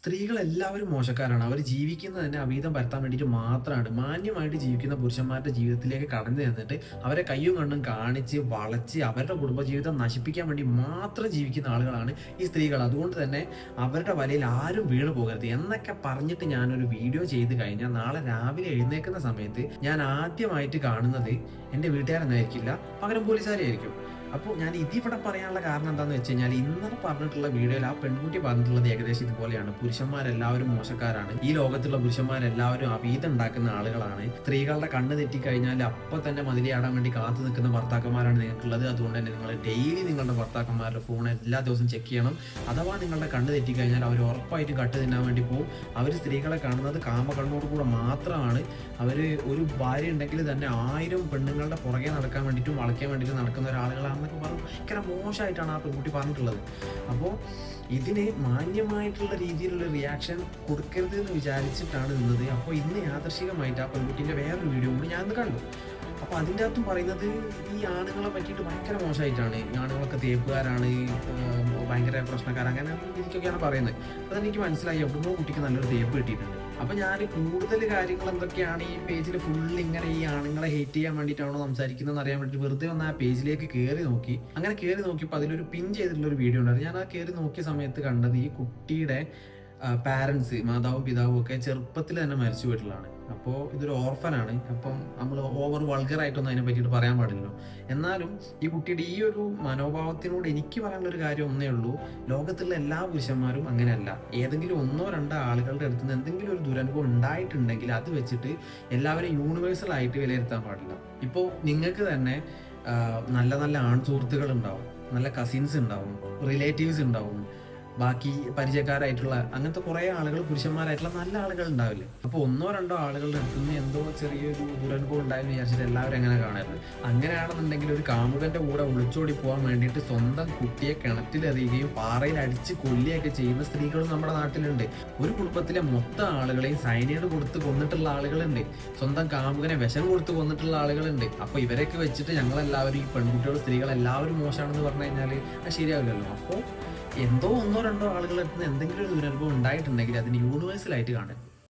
സ്ത്രീകൾ എല്ലാവരും മോശക്കാരാണ്. അവർ ജീവിക്കുന്നത് തന്നെ അവീതം പരത്താൻ വേണ്ടിയിട്ട് മാത്രമാണ് മാന്യമായിട്ട് ജീവിക്കുന്ന പുരുഷന്മാരുടെ ജീവിതത്തിലേക്ക് കടന്നു ചെന്നിട്ട് അവരെ കയ്യും കണ്ണും കാണിച്ച് വളച്ച് അവരുടെ കുടുംബജീവിതം നശിപ്പിക്കാൻ വേണ്ടി മാത്രം ജീവിക്കുന്ന ആളുകളാണ് ഈ സ്ത്രീകൾ. അതുകൊണ്ട് തന്നെ അവരുടെ വലയിൽ ആരും വീണു പോകരുത്. എന്നൊക്കെ പറഞ്ഞിട്ട് ഞാനൊരു വീഡിയോ ചെയ്ത് കഴിഞ്ഞാൽ നാളെ രാവിലെ എഴുന്നേൽക്കുന്ന സമയത്ത് ഞാൻ ആദ്യമായിട്ട് കാണുന്നത് എന്റെ വീട്ടുകാരെന്നായിരിക്കില്ല പകരം പോലീസുകാരായിരിക്കും അപ്പോൾ ഞാൻ ഇതിവിടെ പറയാനുള്ള കാരണം എന്താണെന്ന് വെച്ച് കഴിഞ്ഞാൽ ഇന്നലെ പറഞ്ഞിട്ടുള്ള വീഡിയോയിൽ ആ പെൺകുട്ടി പറഞ്ഞിട്ടുള്ളത് ഏകദേശം ഇതുപോലെയാണ്. പുരുഷന്മാരെല്ലാവരും മോശക്കാരാണ്. ഈ ലോകത്തുള്ള പുരുഷന്മാരെല്ലാവരും അവീതം ഉണ്ടാക്കുന്ന ആളുകളാണ്. സ്ത്രീകളുടെ കണ്ണ് തെറ്റിക്കഴിഞ്ഞാൽ അപ്പൊ തന്നെ മതിലിയാടാൻ വേണ്ടി കാത്തു നിൽക്കുന്ന ഭർത്താക്കന്മാരാണ് നിങ്ങൾക്കുള്ളത്. അതുകൊണ്ട് തന്നെ നിങ്ങൾ ഡെയിലി നിങ്ങളുടെ ഭർത്താക്കന്മാരുടെ ഫോൺ എല്ലാ ദിവസവും ചെക്ക് ചെയ്യണം. അഥവാ നിങ്ങളുടെ കണ്ണ് തെറ്റിക്കഴിഞ്ഞാൽ അവർ ഉറപ്പായിട്ടും കട്ട് തിന്നാൻ വേണ്ടി പോകും അവർ സ്ത്രീകളെ കാണുന്നത് കാമ കണ്ണോട് കൂടെ മാത്രമാണ്. അവർ ഒരു ഭാര്യ ഉണ്ടെങ്കിൽ തന്നെ ആയിരം പെണ്ണുങ്ങളുടെ പുറകെ നടക്കാൻ വേണ്ടിയിട്ടും വളയ്ക്കാൻ വേണ്ടിയിട്ടും നടക്കുന്ന ഒരാളുകളാണെന്നൊക്കെ പറഞ്ഞ്. ഭയങ്കര മോശമായിട്ടാണ് ആ പെൺകുട്ടി പറഞ്ഞിട്ടുള്ളത്. അപ്പോൾ ഇതിന് മാന്യമായിട്ടുള്ള രീതിയിലുള്ള റിയാക്ഷൻ കൊടുക്കരുത് എന്ന് വിചാരിച്ചിട്ടാണ് നിന്നത്. അപ്പോൾ ഇന്ന് യാദർശികമായിട്ട് ആ പെൺകുട്ടീന്റെ വേറൊരു വീഡിയോ കൂടി ഞാൻ കണ്ടു. അപ്പോൾ അതിന്റെ അകത്തും പറയുന്നത് ഈ ആണുങ്ങളെ പറ്റിയിട്ട് ഭയങ്കര മോശമായിട്ടാണ്. ഈ ആണുങ്ങളൊക്കെ തേപ്പുകാരാണ് ഭയങ്കര പ്രശ്നക്കാർ അങ്ങനെ രീതിക്കൊക്കെയാണ് പറയുന്നത്. അതെനിക്ക് മനസ്സിലായി. എവിടുന്നോ കുട്ടിക്ക് നല്ലൊരു തേപ്പ് കിട്ടിയിട്ടുണ്ട്. അപ്പൊ ഞാൻ കൂടുതൽ കാര്യങ്ങൾ എന്തൊക്കെയാണ് ഈ പേജിൽ ഫുൾ ഇങ്ങനെ ഈ ആണുങ്ങളെ ഹേറ്റ് ചെയ്യാൻ വേണ്ടിയിട്ടാണോ സംസാരിക്കുന്നത് അറിയാൻ വേണ്ടി വെറുതെ ഒന്ന് ആ പേജിലേക്ക് കയറി നോക്കി. അങ്ങനെ കയറി നോക്കിയപ്പോൾ അതിലൊരു പിൻ ചെയ്തിട്ടുള്ള ഒരു വീഡിയോ ഉണ്ടായിരുന്നു. ഞാൻ ആ കയറി നോക്കിയ സമയത്ത് കണ്ടത് ഈ കുട്ടിയുടെ പാരൻസ് മാതാവും പിതാവും ഒക്കെ ചെറുപ്പത്തിൽ തന്നെ മരിച്ചു പോയിട്ടുള്ളതാണ്. അപ്പോൾ ഇതൊരു ഓർഫനാണ് അപ്പം നമ്മൾ ഓവർ വൾഗറായിട്ടൊന്നും അതിനെ പറ്റിയിട്ട് പറയാൻ പാടില്ലല്ലോ. എന്നാലും ഈ കുട്ടിയുടെ ഈ ഒരു മനോഭാവത്തിനോട് എനിക്ക് പറയാനുള്ള ഒരു കാര്യം ഒന്നേ ഉള്ളൂ. ലോകത്തുള്ള എല്ലാ പുരുഷന്മാരും അങ്ങനെയല്ല. ഏതെങ്കിലും ഒന്നോ രണ്ടോ ആളുകളുടെ അടുത്ത് നിന്ന് എന്തെങ്കിലും ഒരു ദുരനുഭവം ഉണ്ടായിട്ടുണ്ടെങ്കിൽ അത് വെച്ചിട്ട് എല്ലാവരും യൂണിവേഴ്സൽ ആയിട്ട് വിലയിരുത്താൻ പാടില്ല. ഇപ്പോൾ നിങ്ങൾക്ക് തന്നെ നല്ല നല്ല ആൺ സുഹൃത്തുക്കൾ ഉണ്ടാവും. നല്ല കസിൻസ് ഉണ്ടാവും. റിലേറ്റീവ്സ് ഉണ്ടാവും. ബാക്കി പരിചയക്കാരായിട്ടുള്ള അങ്ങനത്തെ കുറെ ആളുകൾ പുരുഷന്മാരായിട്ടുള്ള നല്ല ആളുകൾ ഉണ്ടാവില്ലേ അപ്പോൾ ഒന്നോ രണ്ടോ ആളുകളുടെ അടുത്ത് നിന്ന് എന്തോ ചെറിയൊരു ദുരനുഭവം ഉണ്ടായെന്ന് വിചാരിച്ചിട്ട് എല്ലാവരും എങ്ങനെ കാണരുത്. അങ്ങനെയാണെന്നുണ്ടെങ്കിൽ ഒരു കാമുകന്റെ കൂടെ ഒളിച്ചോടി പോകാൻ വേണ്ടിയിട്ട് സ്വന്തം കുട്ടിയെ കിണറ്റിലെറിയുകയും പാറയിൽ അടിച്ച് കൊല്ലുകയൊക്കെ ചെയ്യുന്ന സ്ത്രീകളും നമ്മുടെ നാട്ടിലുണ്ട്. ഒരു കുടുംബത്തിലെ മൊത്തം ആളുകളെയും സൈനൈഡ് കൊടുത്ത് കൊന്നിട്ടുള്ള ആളുകളുണ്ട്. സ്വന്തം കാമുകനെ വിഷം കൊടുത്ത് കൊന്നിട്ടുള്ള ആളുകളുണ്ട്. അപ്പൊ ഇവരൊക്കെ വെച്ചിട്ട് ഞങ്ങളെല്ലാവരും ഈ പെൺകുട്ടികൾ സ്ത്രീകൾ എല്ലാവരും മോശമാണെന്ന് പറഞ്ഞു കഴിഞ്ഞാൽ അത് ശരിയാവില്ലല്ലോ. അപ്പോൾ എന്തോ ഒന്നോ രണ്ടോ ആളുകളുടെ അടുത്ത് എന്തെങ്കിലും ഒരു ദുരനുഭവം ഉണ്ടായിട്ടുണ്ടെങ്കിൽ അതിന് യൂണിവേഴ്സലായിട്ട് കാണും